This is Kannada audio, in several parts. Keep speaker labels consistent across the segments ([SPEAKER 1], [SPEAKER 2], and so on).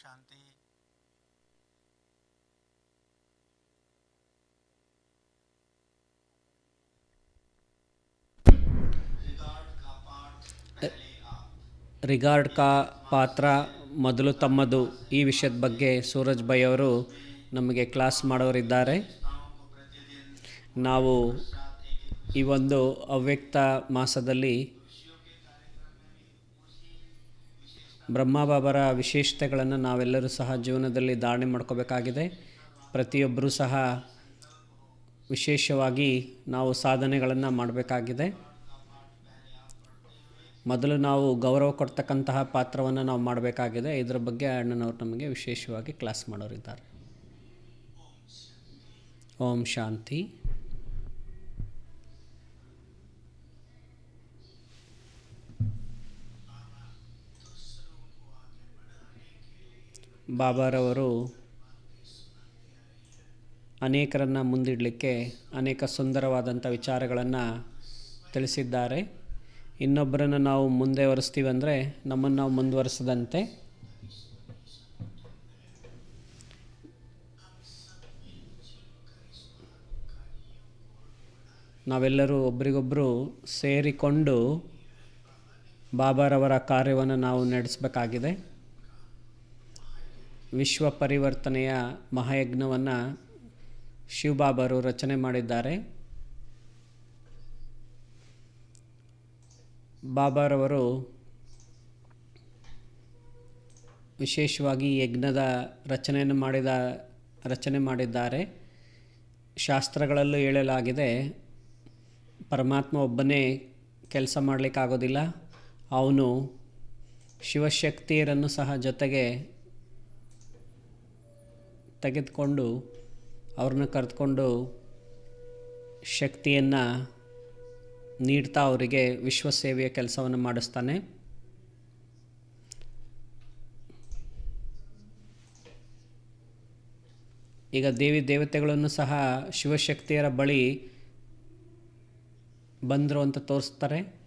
[SPEAKER 1] ಶಾಂತಿ.
[SPEAKER 2] ರಿಗಾರ್ಡ್ ಕಾ ಪಾತ್ರ ಮೊದಲು ತಮ್ಮದು ಈ ವಿಷಯದ ಬಗ್ಗೆ ಸೂರಜ್ ಬೈ ಅವರು ನಮಗೆ ಕ್ಲಾಸ್ ಮಾಡೋರಿದ್ದಾರೆ. ನಾವು ಈ ಒಂದು ಅವ್ಯಕ್ತ ಮಾಸದಲ್ಲಿ ಬ್ರಹ್ಮಬಾಬರ ವಿಶೇಷತೆಗಳನ್ನು ನಾವೆಲ್ಲರೂ ಸಹ ಜೀವನದಲ್ಲಿ ಧಾರಣೆ ಮಾಡ್ಕೋಬೇಕಾಗಿದೆ. ಪ್ರತಿಯೊಬ್ಬರೂ ಸಹ ವಿಶೇಷವಾಗಿ ನಾವು ಸಾಧನೆಗಳನ್ನು ಮಾಡಬೇಕಾಗಿದೆ. ಮೊದಲು ನಾವು ಗೌರವ ಕೊಡ್ತಕ್ಕಂತಹ ಪಾತ್ರವನ್ನು ನಾವು ಮಾಡಬೇಕಾಗಿದೆ. ಇದರ ಬಗ್ಗೆ ಅಣ್ಣನವರು ನಮಗೆ ವಿಶೇಷವಾಗಿ ಕ್ಲಾಸ್ ಮಾಡೋರಿದ್ದಾರೆ. ಓಂ ಶಾಂತಿ. ಬಾಬಾರವರು ಅನೇಕರನ್ನು ಮುಂದಿಡಲಿಕ್ಕೆ ಅನೇಕ ಸುಂದರವಾದಂಥ ವಿಚಾರಗಳನ್ನು ತಿಳಿಸಿದ್ದಾರೆ. ಇನ್ನೊಬ್ಬರನ್ನು ನಾವು ಮುಂದೆ ಅಂದರೆ ನಮ್ಮನ್ನು ನಾವು ಮುಂದುವರಿಸದಂತೆ ನಾವೆಲ್ಲರೂ ಒಬ್ರಿಗೊಬ್ಬರು ಸೇರಿಕೊಂಡು ಬಾಬಾರವರ ಕಾರ್ಯವನ್ನು ನಾವು ನಡೆಸಬೇಕಾಗಿದೆ. ವಿಶ್ವ ಪರಿವರ್ತನೆಯ ಮಹಾಯಜ್ಞವನ್ನು ಶಿವಬಾಬರು ರಚನೆ ಮಾಡಿದ್ದಾರೆ. ಬಾಬಾರವರು ವಿಶೇಷವಾಗಿ ಯಜ್ಞದ ರಚನೆಯನ್ನು ಮಾಡಿದ, ರಚನೆ ಮಾಡಿದ್ದಾರೆ. ಶಾಸ್ತ್ರಗಳಲ್ಲೂ ಹೇಳಲಾಗಿದೆ, ಪರಮಾತ್ಮ ಒಬ್ಬನೇ ಕೆಲಸ ಮಾಡಲಿಕ್ಕಾಗೋದಿಲ್ಲ. ಅವನು ಶಿವಶಕ್ತಿಯರನ್ನು ಸಹ ಜೊತೆಗೆ ತೆಗೆದುಕೊಂಡು ಅವ್ರನ್ನ ಕರೆದುಕೊಂಡು ಶಕ್ತಿಯನ್ನು ನೀಡ್ತಾ ಅವರಿಗೆ ವಿಶ್ವಸೇವೆಯ ಕೆಲಸವನ್ನು ಮಾಡಿಸ್ತಾನೆ. ಈಗ ದೇವಿ ದೇವತೆಗಳನ್ನು ಸಹ ಶಿವಶಕ್ತಿಯರ ಬಳಿ ಬಂದರು ಅಂತ ತೋರಿಸ್ತಾರೆ.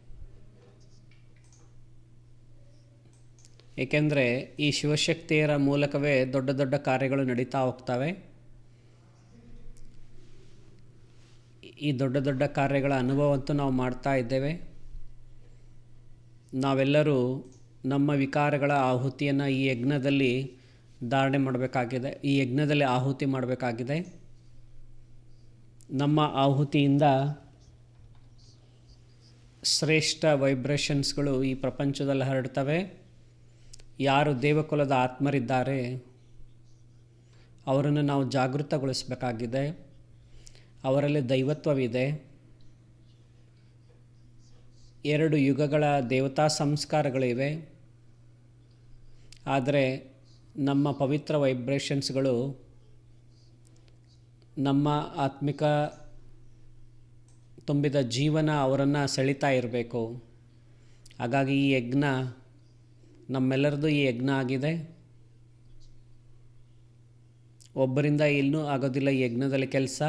[SPEAKER 2] ಏಕೆಂದರೆ ಈ ಶಿವಶಕ್ತಿಯರ ಮೂಲಕವೇ ದೊಡ್ಡ ದೊಡ್ಡ ಕಾರ್ಯಗಳು ನಡೀತಾ ಹೋಗ್ತವೆ. ಈ ದೊಡ್ಡ ದೊಡ್ಡ ಕಾರ್ಯಗಳ ಅನುಭವಂತೂ ನಾವು ಮಾಡ್ತಾ ಇದ್ದೇವೆ. ನಾವೆಲ್ಲರೂ ನಮ್ಮ ವಿಕಾರಗಳ ಆಹುತಿಯನ್ನು ಈ ಯಜ್ಞದಲ್ಲಿ ಧಾರಣೆ ಮಾಡಬೇಕಾಗಿದೆ, ಈ ಯಜ್ಞದಲ್ಲಿ ಆಹುತಿ ಮಾಡಬೇಕಾಗಿದೆ. ನಮ್ಮ ಆಹುತಿಯಿಂದ ಶ್ರೇಷ್ಠ ವೈಬ್ರೇಷನ್ಸ್ಗಳು ಈ ಪ್ರಪಂಚದಲ್ಲಿ ಹರಡ್ತವೆ. ಯಾರು ದೇವಕುಲದ ಆತ್ಮರಿದ್ದಾರೆ, ಅವರನ್ನು ನಾವು ಜಾಗೃತಗೊಳಿಸಬೇಕಾಗಿದೆ. ಅವರಲ್ಲಿ ದೈವತ್ವವಿದೆ. ಎರಡು ಯುಗಗಳ ದೇವತಾ ಸಂಸ್ಕಾರಗಳಿವೆ. ಆದರೆ ನಮ್ಮ ಪವಿತ್ರ ವೈಬ್ರೇಷನ್ಸ್ಗಳು ನಮ್ಮ ಆತ್ಮಿಕ ತುಂಬಿದ ಜೀವನ ಅವರನ್ನು ಸೆಳಿತಾ ಇರಬೇಕು. ಹಾಗಾಗಿ ಈ ಯಜ್ಞ ನಮ್ಮೆಲ್ಲರದು ಈ ಯಜ್ಞ ಆಗಿದೆ. ಒಬ್ಬರಿಂದ ಇನ್ನೂ ಆಗೋದಿಲ್ಲ ಈ ಯಜ್ಞದಲ್ಲಿ ಕೆಲಸ.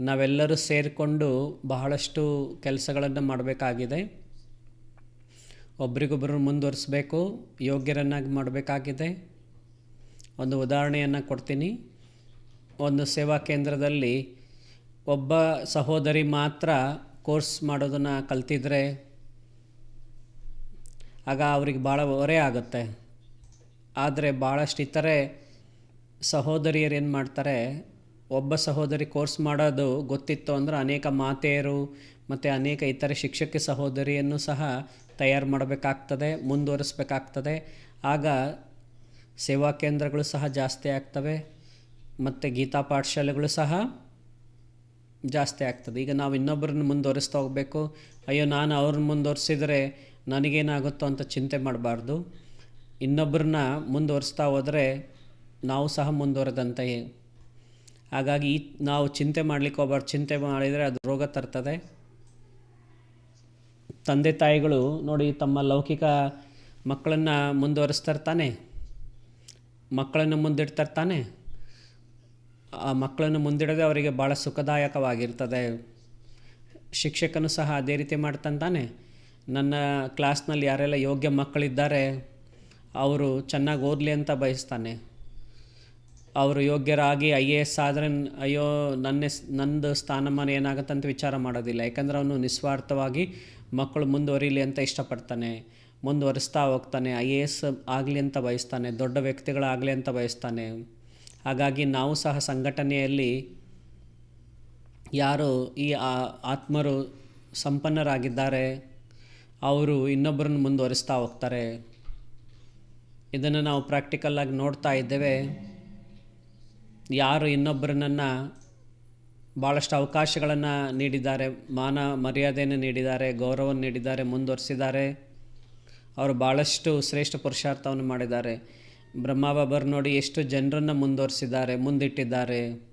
[SPEAKER 2] ನಾವೆಲ್ಲರೂ ಸೇರಿಕೊಂಡು ಬಹಳಷ್ಟು ಕೆಲಸಗಳನ್ನು ಮಾಡಬೇಕಾಗಿದೆ. ಒಬ್ರಿಗೊಬ್ಬರು ಮುಂದುವರಿಸ್ಬೇಕು, ಯೋಗ್ಯರನ್ನಾಗಿ ಮಾಡಬೇಕಾಗಿದೆ. ಒಂದು ಉದಾಹರಣೆಯನ್ನು ಕೊಡ್ತೀನಿ. ಒಂದು ಸೇವಾ ಕೇಂದ್ರದಲ್ಲಿ ಒಬ್ಬ ಸಹೋದರಿ ಮಾತ್ರ ಕೋರ್ಸ್ ಮಾಡೋದನ್ನು ಕಲ್ತಿದ್ರೆ ಆಗ ಅವ್ರಿಗೆ ಭಾಳ ಹೊರೆ ಆಗುತ್ತೆ. ಆದರೆ ಭಾಳಷ್ಟು ಇತರೆ ಸಹೋದರಿಯರು ಏನು ಮಾಡ್ತಾರೆ, ಒಬ್ಬ ಸಹೋದರಿ ಕೋರ್ಸ್ ಮಾಡೋದು ಗೊತ್ತಿತ್ತು ಅಂದರೆ ಅನೇಕ ಮಾತೆಯರು ಮತ್ತು ಅನೇಕ ಇತರೆ ಶಿಕ್ಷಕಿ ಸಹೋದರಿಯನ್ನು ಸಹ ತಯಾರು ಮಾಡಬೇಕಾಗ್ತದೆ, ಮುಂದುವರಿಸ್ಬೇಕಾಗ್ತದೆ. ಆಗ ಸೇವಾ ಕೇಂದ್ರಗಳು ಸಹ ಜಾಸ್ತಿ ಆಗ್ತವೆ ಮತ್ತು ಗೀತಾ ಪಾಠಶಾಲೆಗಳು ಸಹ ಜಾಸ್ತಿ ಆಗ್ತದೆ. ಈಗ ನಾವು ಇನ್ನೊಬ್ಬರನ್ನ ಮುಂದುವರಿಸ್ತಾ ಹೋಗಬೇಕು. ಅಯ್ಯೋ, ನಾನು ಅವ್ರನ್ನ ಮುಂದುವರಿಸಿದರೆ ನನಗೇನಾಗುತ್ತೋ ಅಂತ ಚಿಂತೆ ಮಾಡಬಾರ್ದು. ಇನ್ನೊಬ್ಬರನ್ನ ಮುಂದುವರಿಸ್ತಾ ಹೋದರೆ ನಾವು ಸಹ ಮುಂದುವರೆದಂತೆಯೇ ಹಾಗಾಗಿ ಈ ನಾವು ಚಿಂತೆ ಮಾಡಲಿಕ್ಕೆ ಹೋಗ್ಬಾರ್ದು. ಚಿಂತೆ ಮಾಡಿದರೆ ಅದು ರೋಗ ತರ್ತದೆ. ತಂದೆ ತಾಯಿಗಳು ನೋಡಿ ತಮ್ಮ ಲೌಕಿಕ ಮಕ್ಕಳನ್ನು ಮುಂದುವರಿಸ್ತಿರ್ತಾನೆ ಮಕ್ಕಳನ್ನು ಮುಂದಿಡ್ತಿರ್ತಾನೆ ಆ ಮಕ್ಕಳನ್ನು ಮುಂದಿಡದೆ ಅವರಿಗೆ ಭಾಳ ಸುಖದಾಯಕವಾಗಿರ್ತದೆ. ಶಿಕ್ಷಕನು ಸಹ ಅದೇ ರೀತಿ ಮಾಡ್ತಂತಾನೆ ತಾನೆ ನನ್ನ ಕ್ಲಾಸ್ನಲ್ಲಿ ಯಾರೆಲ್ಲ ಯೋಗ್ಯ ಮಕ್ಕಳಿದ್ದಾರೆ, ಅವರು ಚೆನ್ನಾಗಿ ಓದಲಿ ಅಂತ ಬಯಸ್ತಾನೆ. ಅವರು ಯೋಗ್ಯರಾಗಿ ಐ ಎ ಎಸ್ ಆದರೆ ಅಯ್ಯೋ, ನನ್ನ ನಂದು ಸ್ಥಾನಮಾನ ಏನಾಗುತ್ತೆ ಅಂತ ವಿಚಾರ ಮಾಡೋದಿಲ್ಲ. ಯಾಕಂದರೆ ಅವನು ನಿಸ್ವಾರ್ಥವಾಗಿ ಮಕ್ಕಳು ಮುಂದುವರಿಲಿ ಅಂತ ಇಷ್ಟಪಡ್ತಾನೆ. ಮುಂದುವರಿಸ್ತಾ ಹೋಗ್ತಾನೆ. ಐ ಎ ಎಸ್ ಆಗಲಿ ಅಂತ ಬಯಸ್ತಾನೆ. ದೊಡ್ಡ ವ್ಯಕ್ತಿಗಳಾಗಲಿ ಅಂತ ಬಯಸ್ತಾನೆ. ಹಾಗಾಗಿ ನಾವು ಸಹ ಸಂಘಟನೆಯಲ್ಲಿ ಯಾರು ಈ ಆತ್ಮರು ಸಂಪನ್ನರಾಗಿದ್ದಾರೆ ಅವರು ಇನ್ನೊಬ್ಬರನ್ನು ಮುಂದುವರಿಸ್ತಾ ಹೋಗ್ತಾರೆ. ಇದನ್ನು ನಾವು ಪ್ರಾಕ್ಟಿಕಲ್ಲಾಗಿ ನೋಡ್ತಾ ಇದ್ದೇವೆ. ಯಾರು ಇನ್ನೊಬ್ಬರನ್ನ ಭಾಳಷ್ಟು ಅವಕಾಶಗಳನ್ನು ನೀಡಿದ್ದಾರೆ, ಮಾನ ಮರ್ಯಾದೆಯನ್ನು ನೀಡಿದ್ದಾರೆ, ಗೌರವವನ್ನು ನೀಡಿದ್ದಾರೆ, ಮುಂದುವರಿಸಿದ್ದಾರೆ. ಅವರು ಭಾಳಷ್ಟು ಶ್ರೇಷ್ಠ ಪುರುಷಾರ್ಥವನ್ನು ಮಾಡಿದ್ದಾರೆ. ಬ್ರಹ್ಮಬಾಬರ್ ನೋಡಿ ಎಷ್ಟು ಜನರನ್ನು ಮುಂದುವರಿಸಿದ್ದಾರೆ, ಮುಂದಿಟ್ಟಿದ್ದಾರೆ.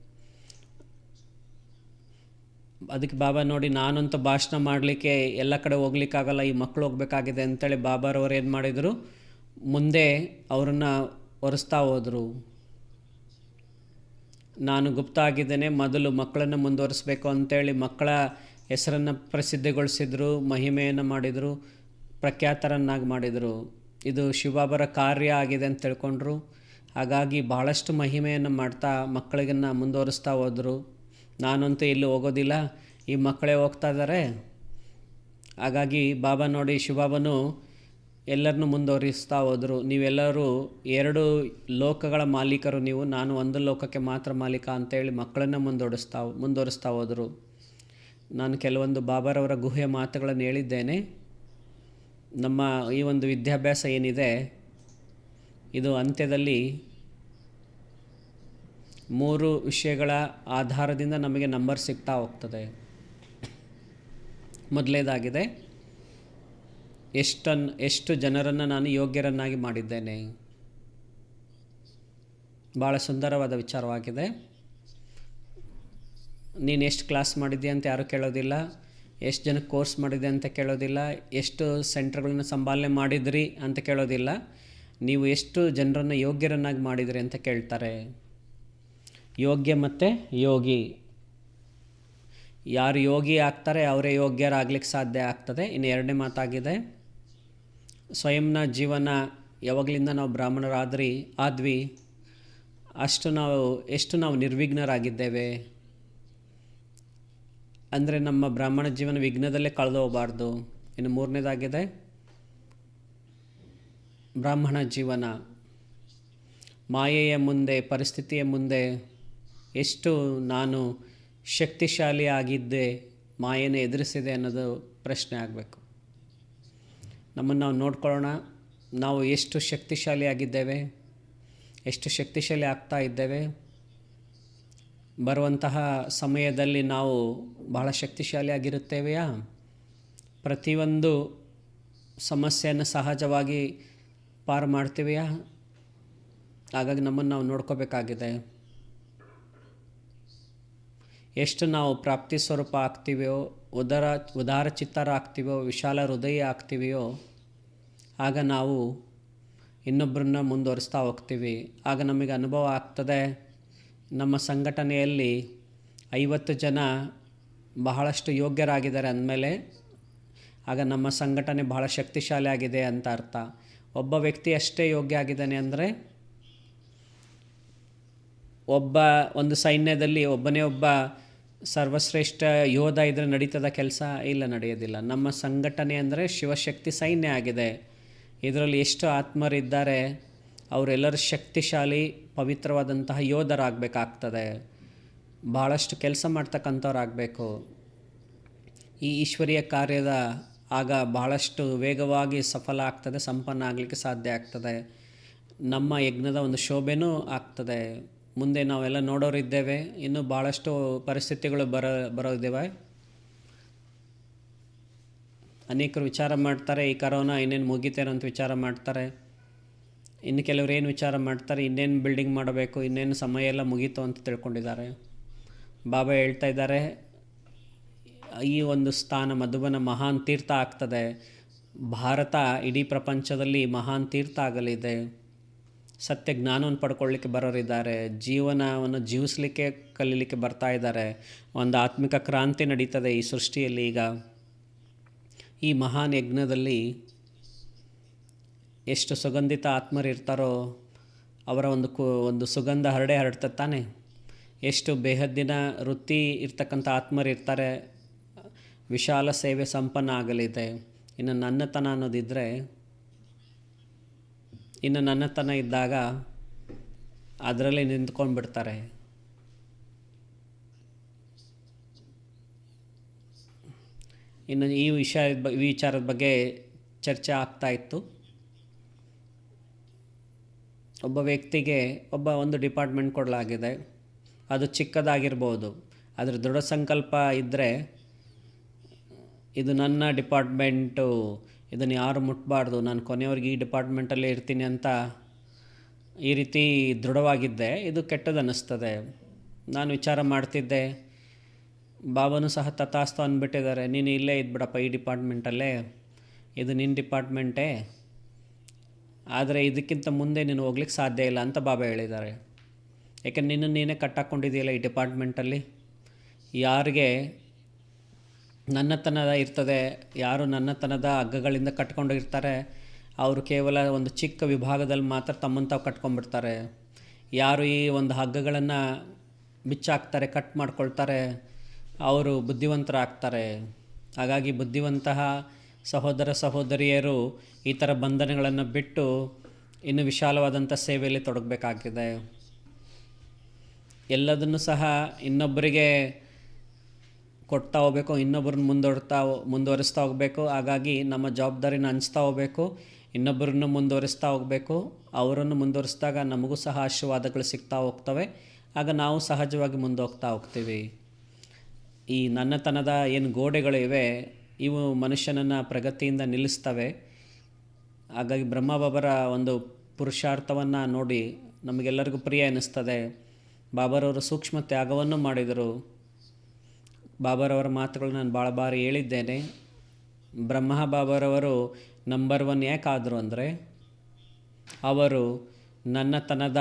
[SPEAKER 2] ಅದಕ್ಕೆ ಬಾಬಾ ನೋಡಿ ನಾನಂತೂ ಭಾಷಣ ಮಾಡಲಿಕ್ಕೆ ಎಲ್ಲ ಕಡೆ ಹೋಗ್ಲಿಕ್ಕಾಗಲ್ಲ, ಈ ಮಕ್ಕಳು ಹೋಗ್ಬೇಕಾಗಿದೆ ಅಂತೇಳಿ ಬಾಬಾರವರು ಏನು ಮಾಡಿದರು? ಮುಂದೆ ಅವರನ್ನು ಒರೆಸ್ತಾ ಹೋದರು. ನಾನು ಗುಪ್ತ ಆಗಿದ್ದೇನೆ, ಮೊದಲು ಮಕ್ಕಳನ್ನು ಮುಂದುವರಿಸಬೇಕು ಅಂತೇಳಿ ಮಕ್ಕಳ ಹೆಸರನ್ನು ಪ್ರಸಿದ್ಧಿಗೊಳಿಸಿದರು, ಮಹಿಮೆಯನ್ನು ಮಾಡಿದರು, ಪ್ರಖ್ಯಾತರನ್ನಾಗಿ ಮಾಡಿದರು. ಇದು ಶಿವಬಾಬರ ಕಾರ್ಯ ಆಗಿದೆ ಅಂತ ತಿಳ್ಕೊಂಡ್ರು. ಹಾಗಾಗಿ ಭಾಳಷ್ಟು ಮಹಿಮೆಯನ್ನು ಮಾಡ್ತಾ ಮಕ್ಕಳಿಗನ್ನು ಮುಂದುವರಿಸ್ತಾ ಹೋದರು. ನಾನಂತೂ ಎಲ್ಲೂ ಹೋಗೋದಿಲ್ಲ. ಈ ಮಕ್ಕಳೇ ಹೋಗ್ತಾ ಇದ್ದಾರೆ ಹಾಗಾಗಿ ಬಾಬಾ ನೋಡಿ ಶಿವಬಾಬನು ಎಲ್ಲರನ್ನು ಮುಂದುವರಿಸ್ತಾ ಹೋದರು. ನೀವೆಲ್ಲರೂ ಎರಡು ಲೋಕಗಳ ಮಾಲೀಕರು ನೀವು. ನಾನು ಒಂದು ಲೋಕಕ್ಕೆ ಮಾತ್ರ ಮಾಲೀಕ ಅಂತೇಳಿ ಮಕ್ಕಳನ್ನು ಮುಂದೋಡಿಸ್ತಾ ಮುಂದುವರಿಸ್ತಾ ಹೋದರು. ನಾನು ಕೆಲವೊಂದು ಬಾಬಾರವರ ಗುಹೆಯ ಮಾತುಗಳನ್ನು ಹೇಳಿದ್ದೇನೆ. ನಮ್ಮ ಈ ಒಂದು ವಿದ್ಯಾಭ್ಯಾಸ ಏನಿದೆ, ಇದು ಅಂತ್ಯದಲ್ಲಿ ಮೂರು ವಿಷಯಗಳ ಆಧಾರದಿಂದ ನಮಗೆ ನಂಬರ್ ಸಿಗ್ತಾ ಹೋಗ್ತದೆ. ಮೊದಲೇದಾಗಿದೆ, ಎಷ್ಟನ್, ಎಷ್ಟು ಜನರನ್ನು ನಾನು ಯೋಗ್ಯರನ್ನಾಗಿ ಮಾಡಿದ್ದೇನೆ. ಭಾಳ ಸುಂದರವಾದ ವಿಚಾರವಾಗಿದೆ. ನೀನು ಎಷ್ಟು ಕ್ಲಾಸ್ ಮಾಡಿದ್ಯಾ ಅಂತ ಯಾರೂ ಕೇಳೋದಿಲ್ಲ. ಎಷ್ಟು ಜನಕ್ಕೆ ಕೋರ್ಸ್ ಮಾಡಿದೆ ಅಂತ ಕೇಳೋದಿಲ್ಲ. ಎಷ್ಟು ಸೆಂಟರ್ಗಳನ್ನ ಸಂಭಾಲನೆ ಮಾಡಿದ್ರಿ ಅಂತ ಕೇಳೋದಿಲ್ಲ. ನೀವು ಎಷ್ಟು ಜನರನ್ನು ಯೋಗ್ಯರನ್ನಾಗಿ ಮಾಡಿದ್ರಿ ಅಂತ ಕೇಳ್ತಾರೆ. ಯೋಗ್ಯ ಮತ್ತು ಯೋಗಿ. ಯಾರು ಯೋಗಿ ಆಗ್ತಾರೆ, ಅವರೇ ಯೋಗ್ಯರಾಗ್ಲಿಕ್ಕೆ ಸಾಧ್ಯ ಆಗ್ತದೆ. ಇನ್ನು ಎರಡನೇ ಮಾತಾಗಿದೆ. ಸ್ವಯಂನ ಜೀವನ ಯಾವಾಗಲಿಂದ ನಾವು ಬ್ರಾಹ್ಮಣರಾದ್ರಿ, ಆದ್ವಿ, ಅಷ್ಟು ನಾವು, ಎಷ್ಟು ನಾವು ನಿರ್ವಿಘ್ನರಾಗಿದ್ದೇವೆ. ಅಂದರೆ ನಮ್ಮ ಬ್ರಾಹ್ಮಣ ಜೀವನ ವಿಘ್ನದಲ್ಲೇ ಕಳೆದು ಹೋಗಬಾರ್ದು ಇನ್ನು ಮೂರನೇದಾಗಿದೆ. ಬ್ರಾಹ್ಮಣ ಜೀವನ. ಮಾಯೆಯ ಮುಂದೆ, ಪರಿಸ್ಥಿತಿಯ ಮುಂದೆ ಎಷ್ಟು ನಾನು ಶಕ್ತಿಶಾಲಿ ಆಗಿದ್ದೆ ಮಾಯೆಯನ್ನು ಎದುರಿಸಿದೆ ಅನ್ನೋದು ಪ್ರಶ್ನೆ ಆಗಬೇಕು. ನಮ್ಮನ್ನು ನಾವು ನೋಡ್ಕೊಳ್ಳೋಣ. ನಾವು ಎಷ್ಟು ಶಕ್ತಿಶಾಲಿ ಆಗಿದ್ದೇವೆ, ಎಷ್ಟು ಶಕ್ತಿಶಾಲಿ ಆಗ್ತಾ ಇದ್ದೇವೆ. ಬರುವಂತಹ ಸಮಯದಲ್ಲಿ ನಾವು ಬಹಳ ಶಕ್ತಿಶಾಲಿಯಾಗಿರುತ್ತೇವೆಯಾ ಪ್ರತಿಯೊಂದು ಸಮಸ್ಯೆಯನ್ನು ಸಹಜವಾಗಿ ಪಾರು ಮಾಡ್ತೀವೆಯಾ? ಹಾಗಾಗಿ ನಮ್ಮನ್ನು ನಾವು ನೋಡ್ಕೋಬೇಕಾಗಿದೆ. ಎಷ್ಟು ನಾವು ಪ್ರಾಪ್ತಿ ಸ್ವರೂಪ ಆಗ್ತೀವೋ, ಉದರ, ಉದಾರ ಚಿತ್ತರಾಗ್ತೀವೋ, ವಿಶಾಲ ಹೃದಯ ಆಗ್ತೀವಿಯೋ, ಆಗ ನಾವು ಇನ್ನೊಬ್ಬರನ್ನ ಮುಂದುವರಿಸ್ತಾ ಹೋಗ್ತೀವಿ. ಆಗ ನಮಗೆ ಅನುಭವ ಆಗ್ತದೆ. ನಮ್ಮ ಸಂಘಟನೆಯಲ್ಲಿ ಐವತ್ತು ಜನ ಬಹಳಷ್ಟು ಯೋಗ್ಯರಾಗಿದ್ದಾರೆ ಅಂದಮೇಲೆ, ಆಗ ನಮ್ಮ ಸಂಘಟನೆ ಬಹಳ ಶಕ್ತಿಶಾಲಿ ಆಗಿದೆ ಅಂತ ಅರ್ಥ. ಒಬ್ಬ ವ್ಯಕ್ತಿ ಅಷ್ಟೇ ಯೋಗ್ಯ ಆಗಿದ್ದಾನೆ ಅಂದರೆ ಒಬ್ಬ ಒಂದು ಸೈನ್ಯದಲ್ಲಿ ಒಬ್ಬನೇ ಒಬ್ಬ ಸರ್ವಶ್ರೇಷ್ಠ ಯೋಧ ಇದ್ದರೆ ನಡೀತದ ಕೆಲಸ? ಇಲ್ಲ, ನಡೆಯೋದಿಲ್ಲ. ನಮ್ಮ ಸಂಘಟನೆ ಅಂದರೆ ಶಿವಶಕ್ತಿ ಸೈನ್ಯ ಆಗಿದೆ. ಇದರಲ್ಲಿ ಎಷ್ಟು ಆತ್ಮರಿದ್ದಾರೆ, ಅವರೆಲ್ಲರೂ ಶಕ್ತಿಶಾಲಿ, ಪವಿತ್ರವಾದಂತಹ ಯೋಧರಾಗಬೇಕಾಗ್ತದೆ. ಭಾಳಷ್ಟು ಕೆಲಸ ಮಾಡ್ತಕ್ಕಂಥವ್ರಾಗಬೇಕು. ಈ ಈಶ್ವರೀಯ ಕಾರ್ಯದ ಆಗ ಬಹಳಷ್ಟು ವೇಗವಾಗಿ ಸಫಲ ಆಗ್ತದೆ, ಸಂಪನ್ನ ಆಗಲಿಕ್ಕೆ ಸಾಧ್ಯ ಆಗ್ತದೆ. ನಮ್ಮ ಯಜ್ಞದ ಒಂದು ಶೋಭೆನೂ ಆಗ್ತದೆ. ಮುಂದೆ ನಾವೆಲ್ಲ ನೋಡೋರಿದ್ದೇವೆ. ಇನ್ನೂ ಭಾಳಷ್ಟು ಪರಿಸ್ಥಿತಿಗಳು ಬರ, ಬರೋದಿವೆ. ಅನೇಕರು ವಿಚಾರ ಮಾಡ್ತಾರೆ, ಈ ಕರೋನಾ ಇನ್ನೇನು ಮುಗಿತೇನೋ ಅಂತ ವಿಚಾರ ಮಾಡ್ತಾರೆ. ಇನ್ನು ಕೆಲವರು ಏನು ವಿಚಾರ ಮಾಡ್ತಾರೆ, ಇನ್ನೇನು ಬಿಲ್ಡಿಂಗ್ ಮಾಡಬೇಕು, ಇನ್ನೇನು ಸಮಯ ಎಲ್ಲ ಮುಗೀತು ಅಂತ ತಿಳ್ಕೊಂಡಿದ್ದಾರೆ. ಬಾಬಾ ಹೇಳ್ತಾ ಇದ್ದಾರೆ, ಈ ಒಂದು ಸ್ಥಾನ ಮಧುಬನ ಮಹಾನ್ ತೀರ್ಥ ಆಗ್ತದೆ. ಭಾರತ ಇಡೀ ಪ್ರಪಂಚದಲ್ಲಿ ಮಹಾನ್ ತೀರ್ಥ ಆಗಲಿದೆ. ಸತ್ಯ ಜ್ಞಾನವನ್ನು ಪಡ್ಕೊಳ್ಳಿಕ್ಕೆ ಬರೋರಿದ್ದಾರೆ, ಜೀವನವನ್ನು ಜೀವಿಸಲಿಕ್ಕೆ ಕಲೀಲಿಕ್ಕೆ ಬರ್ತಾ ಇದ್ದಾರೆ. ಒಂದು ಆತ್ಮಿಕ ಕ್ರಾಂತಿ ನಡೀತದೆ ಈ ಸೃಷ್ಟಿಯಲ್ಲಿ ಈಗ. ಈ ಮಹಾನ್ ಯಜ್ಞದಲ್ಲಿ ಎಷ್ಟು ಸುಗಂಧಿತ ಆತ್ಮರಿರ್ತಾರೋ ಅವರ ಒಂದು ಕು, ಒಂದು ಸುಗಂಧ ಹರಡೆ ಹರಡ್ತದೆ ತಾನೆ. ಎಷ್ಟು ಬೇಹದ್ದಿನ ವೃತ್ತಿ ಇರ್ತಕ್ಕಂಥ ಆತ್ಮರಿರ್ತಾರೆ ವಿಶಾಲ ಸೇವೆ ಸಂಪನ್ನ ಆಗಲಿದೆ. ಇನ್ನು ನನ್ನತನ ಅನ್ನೋದಿದ್ದರೆ ಇನ್ನು ನನ್ನತನ ಇದ್ದಾಗ ಅದರಲ್ಲಿ ನಿಂತ್ಕೊಂಡು ಬಿಡ್ತಾರೆ ಇನ್ನು ಈ ವಿಷಯ ಬ- ಈ ವಿಚಾರದ ಬಗ್ಗೆ ಚರ್ಚೆ ಆಗ್ತಾ ಇತ್ತು. ಒಬ್ಬ ವ್ಯಕ್ತಿಗೆ ಒಬ್ಬ ಒಂದು ಡಿಪಾರ್ಟ್ಮೆಂಟ್ ಕೊಡಲಾಗಿದೆ. ಅದು ಚಿಕ್ಕದಾಗಿರ್ಬೋದು. ಅದರ ದೃಢ ಸಂಕಲ್ಪ ಇದ್ದರೆ ಇದು ನನ್ನ ಡಿಪಾರ್ಟ್ಮೆಂಟು ಇದನ್ನು ಯಾರು ಮುಟ್ಬಾರ್ದು, ನಾನು ಕೊನೆಯವ್ರಿಗೆ ಈ ಡಿಪಾರ್ಟ್ಮೆಂಟಲ್ಲೇ ಇರ್ತೀನಿ ಅಂತ ಈ ರೀತಿ ದೃಢವಾಗಿದ್ದೆ, ಇದು ಕೆಟ್ಟದನ್ನಿಸ್ತದೆ. ನಾನು ವಿಚಾರ ಮಾಡ್ತಿದ್ದೆ ಬಾಬಾನು ಸಹ ತಥಾಸ್ತು ಅಂದ್ಬಿಟ್ಟಿದ್ದಾರೆ, ನೀನು ಇಲ್ಲೇ ಇದ್ಬಿಡಪ್ಪ ಈ ಡಿಪಾರ್ಟ್ಮೆಂಟಲ್ಲೇ, ಇದು ನಿನ್ನ ಡಿಪಾರ್ಟ್ಮೆಂಟೇ, ಆದರೆ ಇದಕ್ಕಿಂತ ಮುಂದೆ ನೀನು ಹೋಗ್ಲಿಕ್ಕೆ ಸಾಧ್ಯ ಇಲ್ಲ ಅಂತ ಬಾಬಾ ಹೇಳಿದ್ದಾರೆ. ಯಾಕೆ ನಿನ್ನ ನೀನೇ ಕಟ್ಟಾಕೊಂಡಿದೆಯಲ್ಲ ಈ ಡಿಪಾರ್ಟ್ಮೆಂಟಲ್ಲಿ? ಯಾರಿಗೆ ನನ್ನತನದ ಇರ್ತದೆ, ಯಾರು ನನ್ನತನದ ಹಗ್ಗಗಳಿಂದ ಕಟ್ಕೊಂಡಿರ್ತಾರೆ ಅವರು ಕೇವಲ ಒಂದು ಚಿಕ್ಕ ವಿಭಾಗದಲ್ಲಿ ಮಾತ್ರ ತಮ್ಮನ್ನು ತಾವು ಕಟ್ಕೊಂಡ್ಬಿಡ್ತಾರೆ. ಯಾರು ಈ ಒಂದು ಹಗ್ಗಗಳನ್ನು ಬಿಚ್ಚಾಕ್ತಾರೆ, ಕಟ್ ಮಾಡ್ಕೊಳ್ತಾರೆ, ಅವರು ಬುದ್ಧಿವಂತರಾಗ್ತಾರೆ. ಹಾಗಾಗಿ ಬುದ್ಧಿವಂತಹ ಸಹೋದರ ಸಹೋದರಿಯರು ಈ ಥರ ಬಂಧನಗಳನ್ನು ಬಿಟ್ಟು ಇನ್ನು ವಿಶಾಲವಾದಂಥ ಸೇವೆಯಲ್ಲಿ ತೊಡಗಬೇಕಾಗಿದೆ. ಎಲ್ಲದನ್ನು ಸಹ ಇನ್ನೊಬ್ಬರಿಗೆ ಕೊಡ್ತಾ ಹೋಗ್ಬೇಕು ಇನ್ನೊಬ್ಬರನ್ನ ಮುಂದೊಡ್ತಾ ಮುಂದುವರಿಸ್ತಾ ಹೋಗಬೇಕು, ಹಾಗಾಗಿ ನಮ್ಮ ಜವಾಬ್ದಾರಿನ ಹಂಚ್ತಾ ಹೋಗಬೇಕು ಇನ್ನೊಬ್ಬರನ್ನು ಮುಂದುವರಿಸ್ತಾ ಹೋಗಬೇಕು, ಅವರನ್ನು ಮುಂದುವರಿಸಿದಾಗ ನಮಗೂ ಸಹ ಆಶೀರ್ವಾದಗಳು ಸಿಗ್ತಾ ಹೋಗ್ತವೆ, ಆಗ ನಾವು ಸಹಜವಾಗಿ ಮುಂದೋಗ್ತಾ ಹೋಗ್ತೀವಿ. ಈ ನನ್ನತನದ ಏನು ಗೋಡೆಗಳಿವೆ ಇವು ಮನುಷ್ಯನನ್ನು ಪ್ರಗತಿಯಿಂದ ನಿಲ್ಲಿಸ್ತವೆ. ಹಾಗಾಗಿ ಬ್ರಹ್ಮ ಬಾಬರ ಒಂದು ಪುರುಷಾರ್ಥವನ್ನು ನೋಡಿ ನಮಗೆಲ್ಲರಿಗೂ ಪ್ರಿಯ ಅನ್ನಿಸ್ತದೆ ಬಾಬರವರು ಸೂಕ್ಷ್ಮ ತ್ಯಾಗವನ್ನು ಮಾಡಿದರು. ಬಾಬರವರ ಮಾತುಗಳು ನಾನು ಭಾಳ ಬಾರಿ ಹೇಳಿದ್ದೇನೆ. ಬ್ರಹ್ಮ ಬಾಬರವರು ನಂಬರ್ ಒನ್ ಯಾಕಾದರು ಅಂದರೆ, ಅವರು ನನ್ನತನದ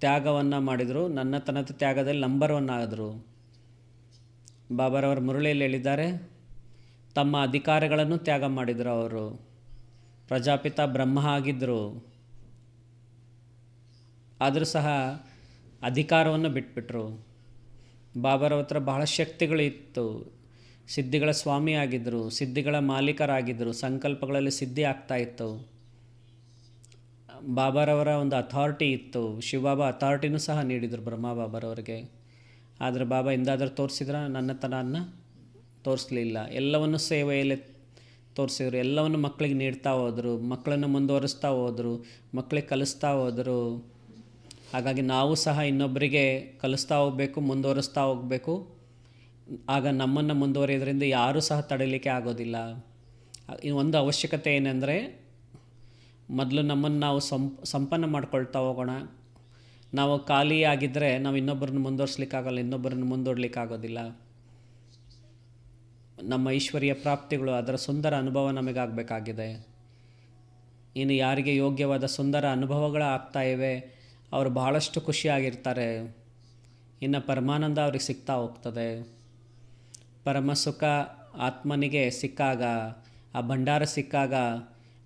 [SPEAKER 2] ತ್ಯಾಗವನ್ನು ಮಾಡಿದರು, ನನ್ನತನದ ತ್ಯಾಗದಲ್ಲಿ ನಂಬರ್ ಒನ್ ಆದರು. ಬಾಬರವರ ಮುರಳಿಯಲ್ಲಿ ಹೇಳಿದ್ದಾರೆ, ತಮ್ಮ ಅಧಿಕಾರಗಳನ್ನು ತ್ಯಾಗ ಮಾಡಿದರು ಅವರು. ಪ್ರಜಾಪಿತ ಬ್ರಹ್ಮ ಆಗಿದ್ದರು ಆದರೂ ಸಹ ಅಧಿಕಾರವನ್ನು ಬಿಟ್ಬಿಟ್ರು. ಬಾಬರವ್ರ ಹತ್ರ ಬಹಳ ಶಕ್ತಿಗಳಿತ್ತು. ಸಿದ್ಧಿಗಳ ಸ್ವಾಮಿ ಆಗಿದ್ದರು ಸಿದ್ಧಿಗಳ ಮಾಲೀಕರಾಗಿದ್ದರು ಸಂಕಲ್ಪಗಳಲ್ಲಿ ಸಿದ್ಧಿ ಆಗ್ತಾ ಇತ್ತು. ಬಾಬಾರವರ ಒಂದು ಅಥಾರಿಟಿ ಇತ್ತು. ಶಿವಬಾಬಾ ಅಥಾರಿಟಿನೂ ಸಹ ನೀಡಿದರು ಬ್ರಹ್ಮ ಬಾಬಾರವರಿಗೆ ಆದರೆ ಬಾಬಾ ಎಂದಾದರೂ ತೋರಿಸಿದ್ರ? ನನ್ನತನವನ್ನು ತೋರಿಸಲಿಲ್ಲ. ಎಲ್ಲವನ್ನು ಸೇವೆಯಲ್ಲಿ ತೋರಿಸಿದ್ರು. ಎಲ್ಲವನ್ನು ಮಕ್ಕಳಿಗೆ ನೀಡ್ತಾ ಹೋದರು. ಮಕ್ಕಳನ್ನು ಮುಂದುವರಿಸ್ತಾ ಹೋದರು. ಮಕ್ಕಳಿಗೆ ಕಲಿಸ್ತಾ ಹೋದರು. ಹಾಗಾಗಿ ನಾವು ಸಹ ಇನ್ನೊಬ್ಬರಿಗೆ ಕಲಿಸ್ತಾ ಹೋಗಬೇಕು, ಮುಂದುವರಿಸ್ತಾ ಹೋಗಬೇಕು. ಆಗ ನಮ್ಮನ್ನು ಮುಂದುವರಿಯೋದ್ರಿಂದ ಯಾರೂ ಸಹ ತಡೀಲಿಕ್ಕೆ ಆಗೋದಿಲ್ಲ. ಒಂದು ಅವಶ್ಯಕತೆ ಏನೆಂದರೆ, ಮೊದಲು ನಮ್ಮನ್ನು ನಾವು ಸಂಪ್, ಸಂಪನ್ನ ಮಾಡ್ಕೊಳ್ತಾ ಹೋಗೋಣ. ನಾವು ಖಾಲಿ ಆಗಿದ್ದರೆ ನಾವು ಇನ್ನೊಬ್ಬರನ್ನ ಮುಂದುವರ್ಸ್ಲಿಕ್ಕಾಗಲ್ಲ, ಇನ್ನೊಬ್ಬರನ್ನ ಮುಂದೂಡ್ಲಿಕ್ಕಾಗೋದಿಲ್ಲ. ನಮ್ಮ ಐಶ್ವರ್ಯ ಪ್ರಾಪ್ತಿಗಳು, ಅದರ ಸುಂದರ ಅನುಭವ ನಮಗಾಗಬೇಕಾಗಿದೆ. ಇನ್ನು ಯಾರಿಗೆ ಯೋಗ್ಯವಾದ ಸುಂದರ ಅನುಭವಗಳು ಆಗ್ತಾ ಇವೆ ಅವರು ಬಹಳಷ್ಟು ಖುಷಿಯಾಗಿರ್ತಾರೆ. ಇನ್ನು ಪರಮಾನಂದ ಅವ್ರಿಗೆ ಸಿಗ್ತಾ ಹೋಗ್ತದೆ. ಪರಮ ಸುಖ ಆತ್ಮನಿಗೆ ಸಿಕ್ಕಾಗ, ಆ ಭಂಡಾರ ಸಿಕ್ಕಾಗ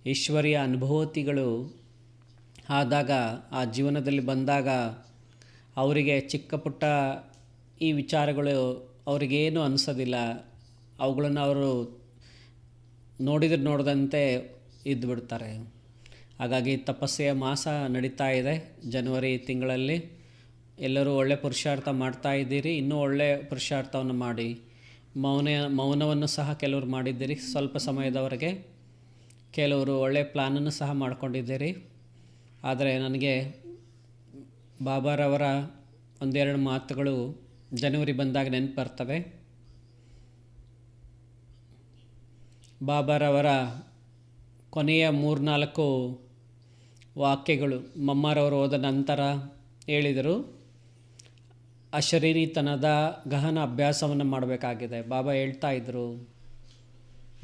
[SPEAKER 2] ಈಶ್ವರ್ಯ ಅನುಭೂತಿಗಳು ಆದಾಗ, ಆ ಜೀವನದಲ್ಲಿ ಬಂದಾಗ ಅವರಿಗೆ ಚಿಕ್ಕ ಪುಟ್ಟ ಈ ವಿಚಾರಗಳು ಅವರಿಗೇನು ಅನಿಸೋದಿಲ್ಲ. ಅವುಗಳನ್ನು ಅವರು ನೋಡಿದ್ರೆ ನೋಡದಂತೆ ಇದ್ದು ಬಿಡ್ತಾರೆ ಹಾಗಾಗಿ ತಪಸ್ಸೆಯ ಮಾಸ ನಡೀತಾ ಇದೆ ಜನವರಿ ತಿಂಗಳಲ್ಲಿ. ಎಲ್ಲರೂ ಒಳ್ಳೆ ಪುರುಷಾರ್ಥ ಮಾಡ್ತಾ ಇದ್ದೀರಿ. ಇನ್ನೂ ಒಳ್ಳೆ ಪುರುಷಾರ್ಥವನ್ನು ಮಾಡಿ. ಮೌನ, ಮೌನವನ್ನು ಸಹ ಕೆಲವರು ಮಾಡಿದ್ದೀರಿ ಸ್ವಲ್ಪ ಸಮಯದವರೆಗೆ. ಕೆಲವರು ಒಳ್ಳೆಯ ಪ್ಲ್ಯಾನನ್ನು ಸಹ ಮಾಡಿಕೊಂಡಿದ್ದೀರಿ. ಆದರೆ ನನಗೆ ಬಾಬಾರವರ ಒಂದೆರಡು ಮಾತುಗಳು ಜನವರಿ ಬಂದಾಗ ನೆನಪು ಬರ್ತವೆ. ಬಾಬಾರವರ ಕೊನೆಯ ಮೂರ್ನಾಲ್ಕು ವಾಕ್ಯಗಳು. ಮಮ್ಮಾರವರು ಹೋದ ನಂತರ ಹೇಳಿದರು, ಅಶರೀರಿತನದ ಗಹನ ಅಭ್ಯಾಸವನ್ನು ಮಾಡಬೇಕಾಗಿದೆ. ಬಾಬಾ ಹೇಳ್ತಾ ಇದ್ದರು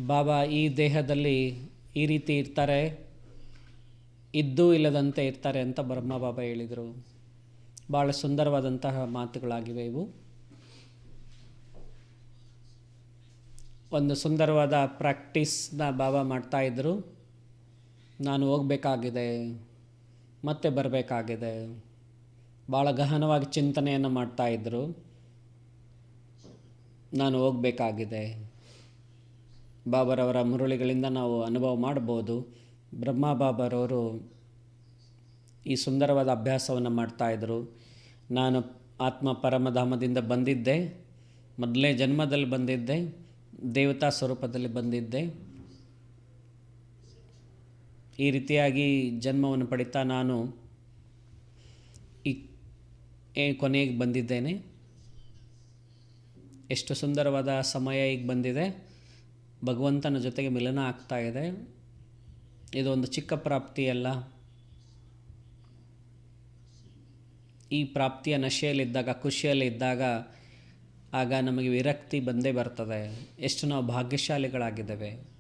[SPEAKER 2] ಬಾಬಾ, ಈ ದೇಹದಲ್ಲಿ ಈ ರೀತಿ ಇರ್ತಾರೆ, ಇದ್ದೂ ಇಲ್ಲದಂತೆ ಇರ್ತಾರೆ ಅಂತ ಬ್ರಹ್ಮ ಬಾಬಾ ಹೇಳಿದರು. ಭಾಳ ಸುಂದರವಾದಂತಹ ಮಾತುಗಳಾಗಿವೆ ಇವು. ಒಂದು ಸುಂದರವಾದ ಪ್ರಾಕ್ಟೀಸ್ನ ಬಾಬಾ ಮಾಡ್ತಾಯಿದ್ರು ನಾನು ಹೋಗಬೇಕಾಗಿದೆ, ಮತ್ತೆ ಬರಬೇಕಾಗಿದೆ. ಭಾಳ ಗಹನವಾಗಿ ಚಿಂತನೆಯನ್ನು ಮಾಡ್ತಾಯಿದ್ರು ನಾನು ಹೋಗಬೇಕಾಗಿದೆ. ಬಾಬರವರ ಮುರುಳಿಗಳಿಂದ ನಾವು ಅನುಭವ ಮಾಡ್ಬೋದು. ಬ್ರಹ್ಮ ಬಾಬರವರು ಈ ಸುಂದರವಾದ ಅಭ್ಯಾಸವನ್ನು ಮಾಡ್ತಾಯಿದ್ರು ನಾನು ಆತ್ಮ ಪರಮಧಾಮದಿಂದ ಬಂದಿದ್ದೆ. ಮೊದಲನೇ ಜನ್ಮದಲ್ಲಿ ಬಂದಿದ್ದೆ. ದೇವತಾ ಸ್ವರೂಪದಲ್ಲಿ ಬಂದಿದ್ದೆ. ಈ ರೀತಿಯಾಗಿ ಜನ್ಮವನ್ನು ಪಡಿತಾ ನಾನು ಈ ಕೊನೆಗೆ ಬಂದಿದ್ದೇನೆ. ಎಷ್ಟು ಸುಂದರವಾದ ಸಮಯ ಈಗ ಬಂದಿದೆ. ಭಗವಂತನ ಜೊತೆಗೆ ಮಿಲನ ಆಗ್ತಾ ಇದೆ. ಇದು ಒಂದು ಚಿಕ್ಕ ಪ್ರಾಪ್ತಿಯಲ್ಲ ಈ ಪ್ರಾಪ್ತಿಯ ನಶೆಯಲ್ಲಿದ್ದಾಗ, ಖುಷಿಯಲ್ಲಿದ್ದಾಗ ಆಗ ನಮಗೆ ವಿರಕ್ತಿ ಬಂದೇ ಬರ್ತದೆ. ಎಷ್ಟು ನಾವು ಭಾಗ್ಯಶಾಲಿಗಳಾಗಿದ್ದೇವೆ.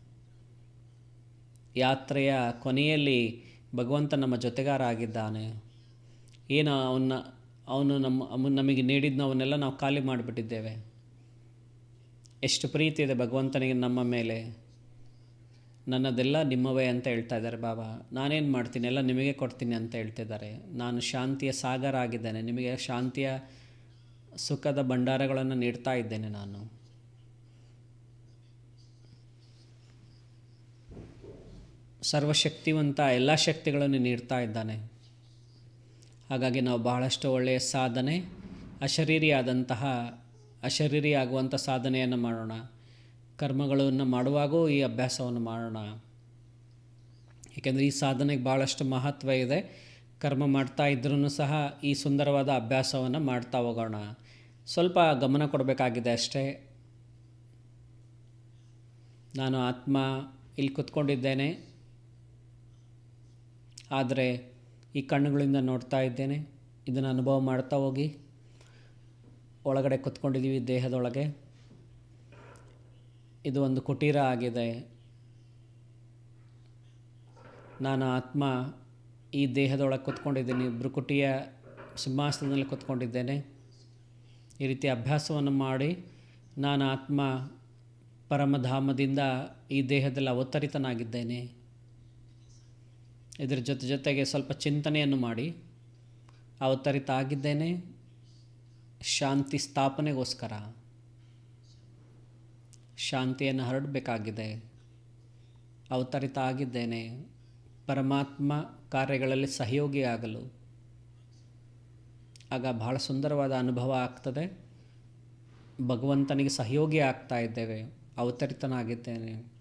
[SPEAKER 2] ಯಾತ್ರೆಯ ಕೊನೆಯಲ್ಲಿ ಭಗವಂತ ನಮ್ಮ ಜೊತೆಗಾರ ಆಗಿದ್ದಾನೆ ಏನು ಅವನ್ನ, ಅವನು ನಮ್ಮ ನಮಗೆ ನೀಡಿದ್ನವನ್ನೆಲ್ಲ ನಾವು ಖಾಲಿ ಮಾಡಿಬಿಟ್ಟಿದ್ದೇವೆ. ಎಷ್ಟು ಪ್ರೀತಿ ಇದೆ ಭಗವಂತನಿಗೆ ನಮ್ಮ ಮೇಲೆ. ನನ್ನದೆಲ್ಲ ನಿಮ್ಮವೇ ಅಂತ ಹೇಳ್ತಾ ಇದ್ದಾರೆ ಬಾಬಾ. ನಾನೇನು ಮಾಡ್ತೀನಿ? ಎಲ್ಲ ನಿಮಗೆ ಕೊಡ್ತೀನಿ ಅಂತ ಹೇಳ್ತಿದ್ದಾರೆ ನಾನು ಶಾಂತಿಯ ಸಾಗರ ಆಗಿದ್ದೇನೆ. ನಿಮಗೆ ಶಾಂತಿಯ ಸುಖದ ಭಂಡಾರಗಳನ್ನು ನೀಡ್ತಾ ಇದ್ದೇನೆ ನಾನು. ಸರ್ವಶಕ್ತಿವಂತ ಎಲ್ಲ ಶಕ್ತಿಗಳನ್ನು ನೀಡ್ತಾ ಇದ್ದಾನೆ. ಹಾಗಾಗಿ ನಾವು ಬಹಳಷ್ಟು ಒಳ್ಳೆಯ ಸಾಧನೆ, ಅಶರೀರಿಯಾದಂತಹ ಅಶರೀರಿ ಆಗುವಂಥ ಸಾಧನೆಯನ್ನು ಮಾಡೋಣ. ಕರ್ಮಗಳನ್ನು ಮಾಡುವಾಗೂ ಈ ಅಭ್ಯಾಸವನ್ನು ಮಾಡೋಣ. ಏಕೆಂದರೆ ಈ ಸಾಧನೆಗೆ ಭಾಳಷ್ಟು ಮಹತ್ವ ಇದೆ. ಕರ್ಮ ಮಾಡ್ತಾ ಇದ್ರೂ ಸಹ ಈ ಸುಂದರವಾದ ಅಭ್ಯಾಸವನ್ನು ಮಾಡ್ತಾ ಹೋಗೋಣ. ಸ್ವಲ್ಪ ಗಮನ ಕೊಡಬೇಕಾಗಿದೆ ಅಷ್ಟೇ. ನಾನು ಆತ್ಮ ಇಲ್ಲಿ ಕುತ್ಕೊಂಡಿದ್ದೇನೆ. ಆದರೆ ಈ ಕಣ್ಣುಗಳಿಂದ ನೋಡ್ತಾ ಇದ್ದೇನೆ. ಇದನ್ನು ಅನುಭವ ಮಾಡ್ತಾ ಹೋಗಿ. ಒಳಗಡೆ ಕುತ್ಕೊಂಡಿದ್ದೀವಿ ದೇಹದೊಳಗೆ. ಇದು ಒಂದು ಕುಟೀರ ಆಗಿದೆ. ನಾನು ಆತ್ಮ ಈ ದೇಹದೊಳಗೆ ಕುತ್ಕೊಂಡಿದ್ದೀನಿ. ಭ್ರುಕುಟಿಯ ಸಿಂಹಾಸನದಲ್ಲಿ ಕುತ್ಕೊಂಡಿದ್ದೇನೆ. ಈ ರೀತಿ ಅಭ್ಯಾಸವನ್ನು ಮಾಡಿ ನಾನು ಆತ್ಮ ಪರಮಧಾಮದಿಂದ ಈ ದೇಹದಲ್ಲಿ ಅವತರಿತನಾಗಿದ್ದೇನೆ. ಇದರ ಜೊತೆ ಜೊತೆಗೆ ಸ್ವಲ್ಪ ಚಿಂತನೆಯನ್ನು ಮಾಡಿ ಅವತರಿತಾಗಿದ್ದೇನೆ ಶಾಂತಿ ಸ್ಥಾಪನೆಗೋಸ್ಕರ. ಶಾಂತಿಯನ್ನು ಹರಡಬೇಕಾಗಿದೆ. ಅವತರಿತ ಆಗಿದ್ದೇನೆ ಪರಮಾತ್ಮ ಕಾರ್ಯಗಳಲ್ಲಿ ಸಹಯೋಗಿಯಾಗಲು ಆಗ ಬಹಳ ಸುಂದರವಾದ ಅನುಭವ ಆಗ್ತದೆ. ಭಗವಂತನಿಗೆ ಸಹಯೋಗಿ ಆಗ್ತಾ ಇದ್ದೇವೆ. ಅವತರಿತನಾಗಿದ್ದೇನೆ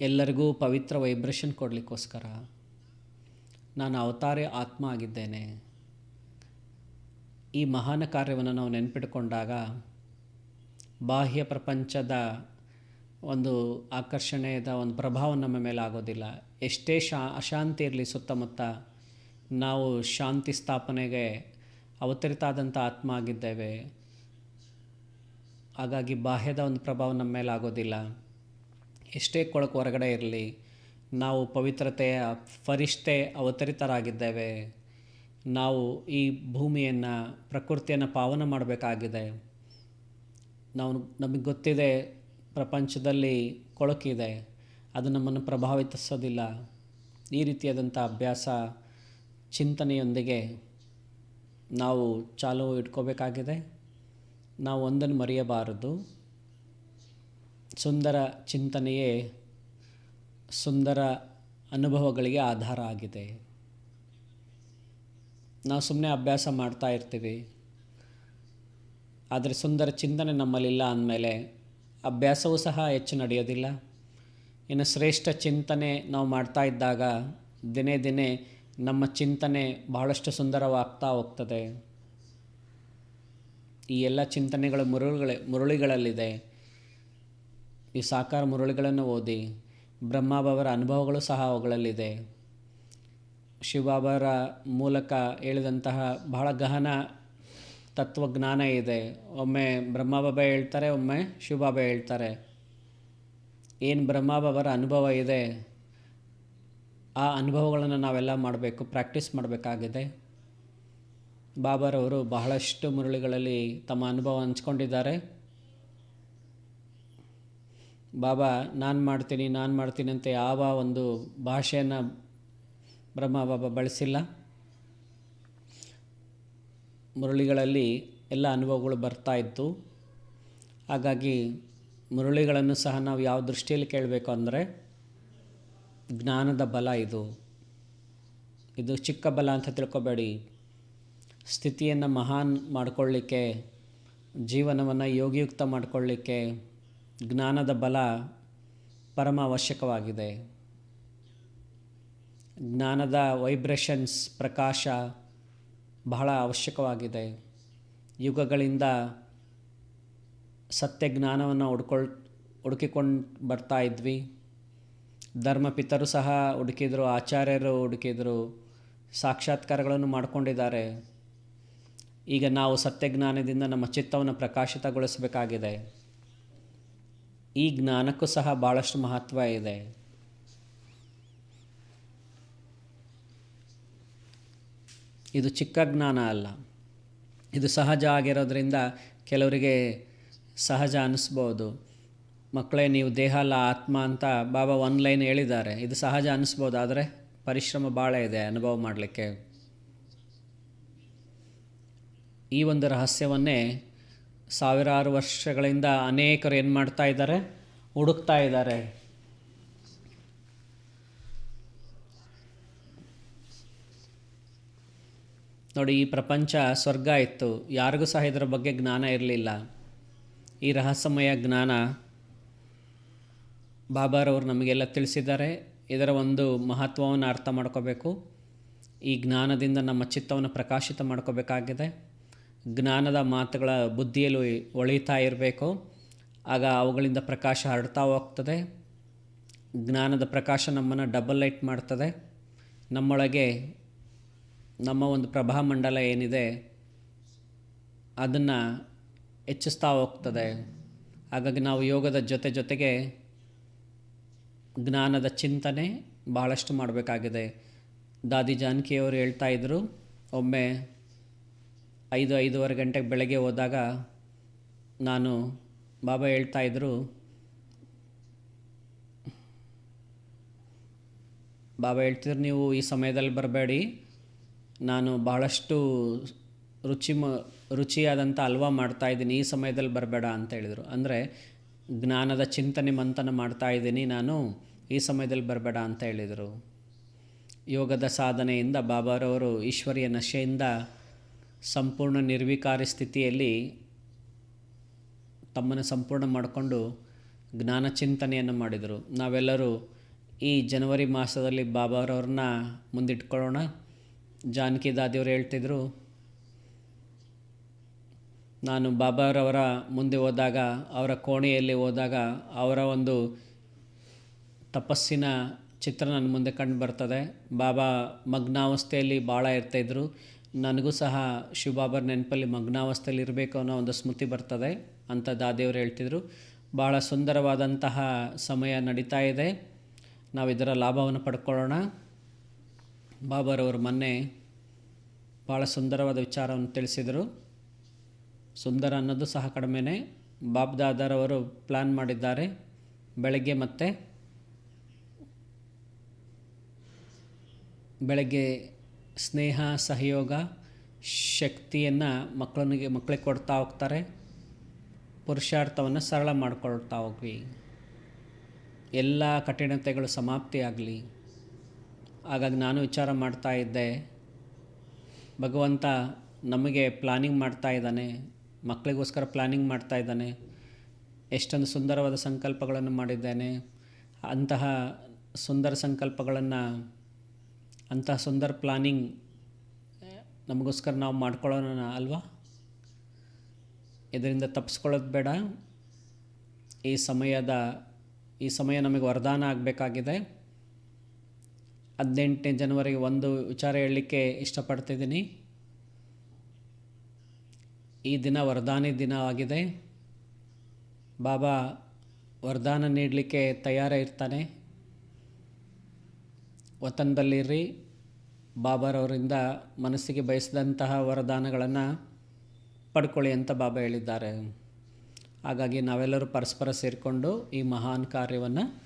[SPEAKER 2] ಎಲ್ಲರಿಗೂ ಪವಿತ್ರ ವೈಬ್ರೇಷನ್ ಕೊಡಲಿಕ್ಕೋಸ್ಕರ ನಾನು ಅವತಾರೆ ಆತ್ಮ ಆಗಿದ್ದೇನೆ. ಈ ಮಹಾನ ಕಾರ್ಯವನ್ನು ನಾವು ನೆನಪಿಟ್ಕೊಂಡಾಗ ಬಾಹ್ಯ ಪ್ರಪಂಚದ ಒಂದು ಆಕರ್ಷಣೆಯದ ಒಂದು ಪ್ರಭಾವ ನಮ್ಮ ಮೇಲೆ ಆಗೋದಿಲ್ಲ. ಎಷ್ಟೇ ಶಾ, ಅಶಾಂತಿ ಇರಲಿ ಸುತ್ತಮುತ್ತ ನಾವು ಶಾಂತಿ ಸ್ಥಾಪನೆಗೆ ಅವತರಿತಾದಂಥ ಆತ್ಮ ಆಗಿದ್ದೇವೆ. ಹಾಗಾಗಿ ಬಾಹ್ಯದ ಒಂದು ಪ್ರಭಾವ ನಮ್ಮ ಮೇಲೆ ಆಗೋದಿಲ್ಲ. ಎಷ್ಟೇ ಕೊಳಕು ಹೊರಗಡೆ ಇರಲಿ, ನಾವು ಪವಿತ್ರತೆಯ ಫರಿಷ್ಠೆ ಅವತರಿತರಾಗಿದ್ದೇವೆ. ನಾವು ಈ ಭೂಮಿಯನ್ನು, ಪ್ರಕೃತಿಯನ್ನು ಪಾವನ ಮಾಡಬೇಕಾಗಿದೆ. ನಾವು ನಮಗೆ ಗೊತ್ತಿದೆ, ಪ್ರಪಂಚದಲ್ಲಿ ಕೊಳಕಿದೆ ಅದು ನಮ್ಮನ್ನು ಪ್ರಭಾವಿತಿಸೋದಿಲ್ಲ. ಈ ರೀತಿಯಾದಂಥ ಅಭ್ಯಾಸ, ಚಿಂತನೆಯೊಂದಿಗೆ ನಾವು ಚಾಲು ಇಟ್ಕೋಬೇಕಾಗಿದೆ. ನಾವು ಒಂದನ್ನು ಮರೆಯಬಾರದು. ಸುಂದರ ಚಿಂತನೆಯೇ ಸುಂದರ ಅನುಭವಗಳಿಗೆ ಆಧಾರ ಆಗಿದೆ. ನಾವು ಸುಮ್ಮನೆ ಅಭ್ಯಾಸ ಮಾಡ್ತಾ ಇರ್ತೀವಿ. ಆದರೆ ಸುಂದರ ಚಿಂತನೆ ನಮ್ಮಲ್ಲಿಲ್ಲ ಅಂದಮೇಲೆ ಅಭ್ಯಾಸವೂ ಸಹ ಹೆಚ್ಚು ನಡೆಯೋದಿಲ್ಲ. ಇನ್ನು ಶ್ರೇಷ್ಠ ಚಿಂತನೆ ನಾವು ಮಾಡ್ತಾ ಇದ್ದಾಗ ದಿನೇ ದಿನೇ ನಮ್ಮ ಚಿಂತನೆ ಬಹಳಷ್ಟು ಸುಂದರವಾಗ್ತಾ ಹೋಗ್ತದೆ. ಈ ಎಲ್ಲ ಚಿಂತನೆಗಳು ಮುರುಳುಗಳೇ, ಮುರುಳಿಗಳಲ್ಲಿದೆ. ಈ ಸಾಕಾರ ಮುರಳಿಗಳನ್ನು ಓದಿ ಬ್ರಹ್ಮಬಾಬರ ಅನುಭವಗಳು ಸಹ ಅವುಗಳಲ್ಲಿದೆ. ಶಿವಬಾಬರ ಮೂಲಕ ಹೇಳಿದಂತಹ ಬಹಳ ಗಹನ ತತ್ವಜ್ಞಾನ ಇದೆ. ಒಮ್ಮೆ ಬ್ರಹ್ಮಬಾಬ ಹೇಳ್ತಾರೆ, ಒಮ್ಮೆ ಶಿವಬಾಬ ಹೇಳ್ತಾರೆ. ಏನು ಬ್ರಹ್ಮಬಾಬರ ಅನುಭವ ಇದೆ, ಆ ಅನುಭವಗಳನ್ನು ನಾವೆಲ್ಲ ಮಾಡಬೇಕು, ಪ್ರಾಕ್ಟೀಸ್ ಮಾಡಬೇಕಾಗಿದೆ. ಬಾಬರವರು ಬಹಳಷ್ಟು ಮುರಳಿಗಳಲ್ಲಿ ತಮ್ಮ ಅನುಭವ ಹಂಚ್ಕೊಂಡಿದ್ದಾರೆ. ಬಾಬಾ, ನಾನು ಮಾಡ್ತೀನಿ ನಾನು ಮಾಡ್ತೀನಿ ಅಂತ ಯಾವ ಒಂದು ಭಾಷೆಯನ್ನು ಬ್ರಹ್ಮ ಬಾಬಾ ಬಳಸಿಲ್ಲ. ಮುರಳಿಗಳಲ್ಲಿ ಎಲ್ಲ ಅನುಭವಗಳು ಬರ್ತಾ ಇತ್ತು. ಹಾಗಾಗಿ ಮುರಳಿಗಳನ್ನು ಸಹ ನಾವು ಯಾವ ದೃಷ್ಟಿಯಲ್ಲಿ ಕೇಳಬೇಕು ಅಂದರೆ ಜ್ಞಾನದ ಬಲ ಇದು. ಇದು ಚಿಕ್ಕ ಬಲ ಅಂತ ತಿಳ್ಕೊಬೇಡಿ. ಸ್ಥಿತಿಯನ್ನು ಮಹಾನ್ ಮಾಡಿಕೊಳ್ಳಿಕ್ಕೆ, ಜೀವನವನ್ನು ಯೋಗಿಯುಕ್ತ ಮಾಡಿಕೊಳ್ಳಿಕ್ಕೆ ಜ್ಞಾನದ ಬಲ ಪರಮ ಅವಶ್ಯಕವಾಗಿದೆ ಜ್ಞಾನದ ವೈಬ್ರೇಷನ್ಸ್ ಪ್ರಕಾಶ ಬಹಳ ಅವಶ್ಯಕವಾಗಿದೆ. ಯುಗಗಳಿಂದ ಸತ್ಯ ಜ್ಞಾನವನ್ನು ಹುಡ್ಕೊಳ್, ಹುಡುಕಿಕೊಂಡು ಬರ್ತಾ ಇದ್ವಿ. ಧರ್ಮಪಿತರು ಸಹ ಹುಡುಕಿದರು, ಆಚಾರ್ಯರು ಹುಡುಕಿದರು, ಸಾಕ್ಷಾತ್ಕಾರಗಳನ್ನು ಮಾಡಿಕೊಂಡಿದ್ದಾರೆ. ಈಗ ನಾವು ಸತ್ಯಜ್ಞಾನದಿಂದ ನಮ್ಮ ಚಿತ್ತವನ್ನು ಪ್ರಕಾಶಿತಗೊಳಿಸಬೇಕಾಗಿದೆ. ಈ ಜ್ಞಾನಕ್ಕೂ ಸಹ ಭಾಳಷ್ಟು ಮಹತ್ವ ಇದೆ. ಇದು ಚಿಕ್ಕ ಜ್ಞಾನ ಅಲ್ಲ. ಇದು ಸಹಜ ಆಗಿರೋದ್ರಿಂದ ಕೆಲವರಿಗೆ ಸಹಜ ಅನ್ನಿಸ್ಬೋದು ಮಕ್ಕಳೇ, ನೀವು ದೇಹ ಅಲ್ಲ, ಆತ್ಮ ಅಂತ ಬಾಬಾ ಒನ್ ಲೈನ್ ಹೇಳಿದ್ದಾರೆ. ಇದು ಸಹಜ ಅನ್ನಿಸ್ಬೋದು ಆದರೆ ಪರಿಶ್ರಮ ಭಾಳ ಇದೆ ಅನುಭವ ಮಾಡಲಿಕ್ಕೆ. ಈ ಒಂದು ರಹಸ್ಯವನ್ನೇ ಸಾವಿರಾರು ವರ್ಷಗಳಿಂದ ಅನೇಕರು ಏನು ಮಾಡ್ತಾ ಇದ್ದಾರೆ? ಹುಡುಕ್ತಾ ಇದ್ದಾರೆ. ನೋಡಿ, ಈ ಪ್ರಪಂಚ ಸ್ವರ್ಗ ಇತ್ತು. ಯಾರಿಗೂ ಸಹ ಇದರ ಬಗ್ಗೆ ಜ್ಞಾನ ಇರಲಿಲ್ಲ. ಈ ರಹಸ್ಯಮಯ ಜ್ಞಾನ ಬಾಬಾರವರು ನಮಗೆಲ್ಲ ತಿಳಿಸಿದ್ದಾರೆ. ಇದರ ಒಂದು ಮಹತ್ವವನ್ನು ಅರ್ಥ ಮಾಡ್ಕೋಬೇಕು. ಈ ಜ್ಞಾನದಿಂದ ನಮ್ಮ ಚಿತ್ತವನ್ನು ಪ್ರಕಾಶಿತ ಮಾಡ್ಕೋಬೇಕಾಗಿದೆ. ಜ್ಞಾನದ ಮಾತುಗಳ ಬುದ್ಧಿಯಲ್ಲಿ ಒಳಿತಾ ಇರಬೇಕು. ಆಗ ಅವುಗಳಿಂದ ಪ್ರಕಾಶ ಹರಡ್ತಾ ಹೋಗ್ತದೆ. ಜ್ಞಾನದ ಪ್ರಕಾಶ ನಮ್ಮನ್ನು ಡಬಲ್ ಲೈಟ್ ಮಾಡ್ತದೆ. ನಮ್ಮೊಳಗೆ ನಮ್ಮ ಒಂದು ಪ್ರಭಾ ಮಂಡಲ ಏನಿದೆ, ಅದನ್ನು ಹೆಚ್ಚಿಸ್ತಾ ಹೋಗ್ತದೆ. ಹಾಗಾಗಿ ನಾವು ಯೋಗದ ಜೊತೆ ಜೊತೆಗೆ ಜ್ಞಾನದ ಚಿಂತನೆ ಬಹಳಷ್ಟು ಮಾಡಬೇಕಾಗಿದೆ. ದಾದಿ ಜಾನಕಿಯವರು ಹೇಳ್ತಾ ಇದ್ದರು ಒಮ್ಮೆ ಐದು, ಐದೂವರೆ ಗಂಟೆಗೆ ಬೆಳಗ್ಗೆ ಹೋದಾಗ ನಾನು ಬಾಬಾ ಹೇಳ್ತಾ ಇದ್ದರು ಬಾಬಾ ಹೇಳ್ತಿದ್ರು, ನೀವು ಈ ಸಮಯದಲ್ಲಿ ಬರಬೇಡಿ. ನಾನು ಬಹಳಷ್ಟು ರುಚಿ ಮ, ರುಚಿಯಾದಂಥ ಹಲ್ವಾ ಮಾಡ್ತಾಯಿದ್ದೀನಿ ಈ ಸಮಯದಲ್ಲಿ ಬರಬೇಡ ಅಂತ ಹೇಳಿದರು. ಅಂದರೆ ಜ್ಞಾನದ ಚಿಂತನೆ ಮಂಥನ ಮಾಡ್ತಾಯಿದ್ದೀನಿ ನಾನು ಈ ಸಮಯದಲ್ಲಿ ಬರಬೇಡ ಅಂತ ಹೇಳಿದರು. ಯೋಗದ ಸಾಧನೆಯಿಂದ ಬಾಬಾರವರು ಈಶ್ವರಿಯ ನಶೆಯಿಂದ ಸಂಪೂರ್ಣ ನಿರ್ವಿಕಾರ ಸ್ಥಿತಿಯಲ್ಲಿ ತಮ್ಮನ್ನು ಸಂಪೂರ್ಣ ಮಾಡಿಕೊಂಡು ಜ್ಞಾನ ಚಿಂತನೆಯನ್ನು ಮಾಡಿದರು. ನಾವೆಲ್ಲರೂ ಈ ಜನವರಿ ಮಾಸದಲ್ಲಿ ಬಾಬಾರವ್ರನ್ನ ಮುಂದಿಟ್ಕೊಳ್ಳೋಣ. ಜಾನಕಿ ದಾದಿಯವರು ಹೇಳ್ತಿದ್ರು, ನಾನು ಬಾಬಾರವರ ಮುಂದೆ ಹೋದಾಗ, ಅವರ ಕೋಣೆಯಲ್ಲಿ ಹೋದಾಗ ಅವರ ಒಂದು ತಪಸ್ಸಿನ ಚಿತ್ರ ನನ್ನ ಮುಂದೆ ಕಂಡು ಬರ್ತದೆ. ಬಾಬಾ ಮಗ್ನಾವಸ್ಥೆಯಲ್ಲಿ ಭಾಳ ಇರ್ತಾಯಿದ್ರು ನನಗೂ ಸಹ ಶಿವಬಾಬರ್ ನೆನಪಲ್ಲಿ ಮಗ್ನಾವಸ್ಥೆಯಲ್ಲಿ ಇರಬೇಕು ಅನ್ನೋ ಒಂದು ಸ್ಮೃತಿ ಬರ್ತದೆ ಅಂತ ದಾದೇವರು ಹೇಳ್ತಿದ್ರು. ಭಾಳ ಸುಂದರವಾದಂತಹ ಸಮಯ ನಡೀತಾ ಇದೆ. ನಾವು ಇದರ ಲಾಭವನ್ನು ಪಡ್ಕೊಳ್ಳೋಣ. ಬಾಬಾರವರು ಮೊನ್ನೆ ಭಾಳ ಸುಂದರವಾದ ವಿಚಾರವನ್ನು ತಿಳಿಸಿದರು. ಸುಂದರ ಅನ್ನೋದು ಸಹ ಕಡಿಮೆನೇ. ಬಾಬ್ ದಾದಾರವರು ಪ್ಲ್ಯಾನ್ ಮಾಡಿದ್ದಾರೆ. ಬೆಳಗ್ಗೆ ಮತ್ತೆ ಬೆಳಗ್ಗೆ ಸ್ನೇಹ, ಸಹಯೋಗ, ಶಕ್ತಿಯನ್ನು ಮಕ್ಕಳಿಗೆ ಮಕ್ಕಳಿಗೆ ಕೊಡ್ತಾ ಹೋಗ್ತಾರೆ. ಪುರುಷಾರ್ಥವನ್ನು ಸರಳ ಮಾಡಿಕೊಳ್ತಾ ಹೋಗ್ವಿ. ಎಲ್ಲ ಕಠಿಣತೆಗಳು ಸಮಾಪ್ತಿಯಾಗಲಿ ಹಾಗಾಗಿ ನಾನು ವಿಚಾರ ಮಾಡ್ತಾ ಇದ್ದೆ. ಭಗವಂತ ನಮಗೆ ಪ್ಲಾನಿಂಗ್ ಮಾಡ್ತಾ ಇದ್ದಾನೆ. ಮಕ್ಕಳಿಗೋಸ್ಕರ ಪ್ಲಾನಿಂಗ್ ಮಾಡ್ತಾ ಇದ್ದಾನೆ. ಎಷ್ಟೊಂದು ಸುಂದರವಾದ ಸಂಕಲ್ಪಗಳನ್ನು ಮಾಡಿದ್ದೇನೆ. ಅಂತಹ ಸುಂದರ ಸಂಕಲ್ಪಗಳನ್ನು ಅಂತಹ ಸುಂದರ ಪ್ಲಾನಿಂಗ್ ನಮಗೋಸ್ಕರ ನಾವು ಮಾಡ್ಕೊಳ್ಳೋಣ ಅಲ್ವಾ? ಇದರಿಂದ ತಪ್ಪಿಸ್ಕೊಳ್ಳೋದು ಬೇಡ. ಈ ಸಮಯದ, ಈ ಸಮಯ ನಮಗೆ ವರದಾನ ಆಗಬೇಕಾಗಿದೆ. ಹದಿನೆಂಟನೇ ಜನವರಿಗೆ ಒಂದು ವಿಚಾರ ಹೇಳಲಿಕ್ಕೆ ಇಷ್ಟಪಡ್ತಿದ್ದೀನಿ. ಈ ದಿನ ವರದಾನಿ ದಿನವಾಗಿದೆ ಬಾಬಾ ವರದಾನ ನೀಡಲಿಕ್ಕೆ ತಯಾರ ಇರ್ತಾನೆ. ವತನದಲ್ಲಿರ್ರಿ ಬಾಬಾರವರಿಂದ ಮನಸ್ಸಿಗೆ ಬಯಸಿದಂತಹ ವರದಾನಗಳನ್ನು ಪಡ್ಕೊಳ್ಳಿ ಅಂತ ಬಾಬಾ ಹೇಳಿದ್ದಾರೆ. ಹಾಗಾಗಿ ನಾವೆಲ್ಲರೂ ಪರಸ್ಪರ ಸೇರಿಕೊಂಡು ಈ ಮಹಾನ್ ಕಾರ್ಯವನ್ನು